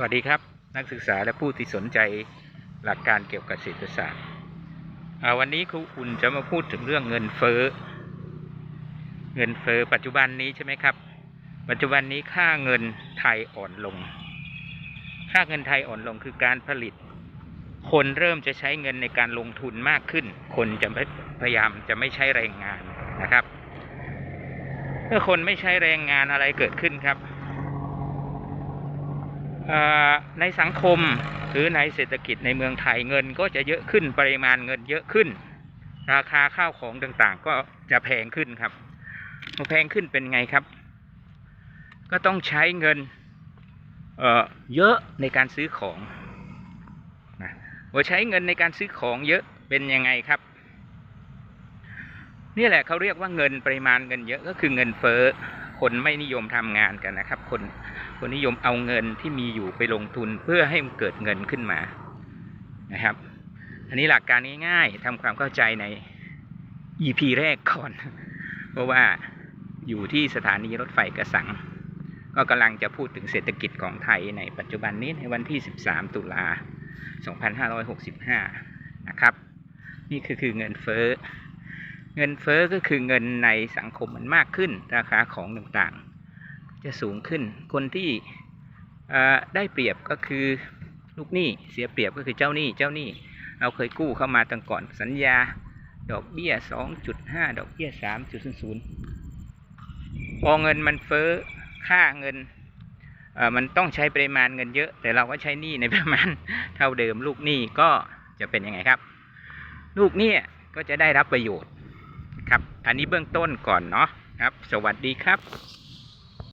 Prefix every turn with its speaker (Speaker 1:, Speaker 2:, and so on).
Speaker 1: สวัสดีครับ นักศึกษาและผู้ที่สนใจหลักการเกี่ยวกับเศรษฐศาสตร์วันนี้ครูอุ่นจะมาพูดถึงเรื่องเงินเฟ้อเงินเฟ้อปัจจุบันนี้ใช่ไหมครับ ปัจจุบันนี้ค่าเงินไทยอ่อนลง ค่าเงินไทยอ่อนลงคือการผลิต คนเริ่มจะใช้เงินในการลงทุนมากขึ้น คนจะพยายามจะไม่ใช้แรงงานนะครับเมื่อคนไม่ใช้แรงงานอะไรเกิดขึ้นครับ ในสังคมหรือในเศรษฐกิจในเมืองไทยเงินก็จะเยอะขึ้นปริมาณเงินเยอะขึ้น ราคาข้าวของต่างๆ ก็จะแพงขึ้นครับพอแพงขึ้นเป็นไงครับ ก็ต้องใช้เงินเเยอะในการซื้อของนะพอใช้เงินในการซื้อของเยอะเป็นยังไงครับ นี่แหละเขาเรียกว่าเงินปริมาณเงินเยอะก็คือเงินเฟ้อ คนไม่นิยมทำงานกันนะครับ คนคนนิยมเอาเงินที่มีอยู่ไปลงทุนเพื่อให้มันเกิดเงินขึ้นมานะครับ อันนี้หลักการง่ายๆทำความเข้าใจใน EP แรกก่อน เพราะว่าอยู่ที่สถานีรถไฟกระสัง ก็กำลังจะพูดถึงเศรษฐกิจของไทยในปัจจุบันนี้ในวันที่ 13 ตุลา 2565 นะครับ นี่คือคือเงินเฟ้อ เงินเฟ้อก็คือเงินในสังคมมันมากขึ้น ราคาของต่างๆ จะสูงขึ้น คนที่ได้เปรียบก็คือลูกหนี้เสียเปรียบก็คือเจ้าหนี้เจ้าหนี้เราเคยกู้เข้ามาตั้งก่อนสัญญา ดอกเบี้ย 2.5 ดอกเบี้ย 3.00 พอเงินมันเฟ้อค่าเงินมันต้องใช้ปริมาณเงินเยอะ แต่เราก็ใช้หนี้ในประมาณเท่าเดิม ลูกหนี้ก็จะเป็นยังไงครับ ลูกหนี้ก็จะได้รับประโยชน์ ครับ อันนี้เบื้องต้นก่อนเนาะครับ สวัสดีครับ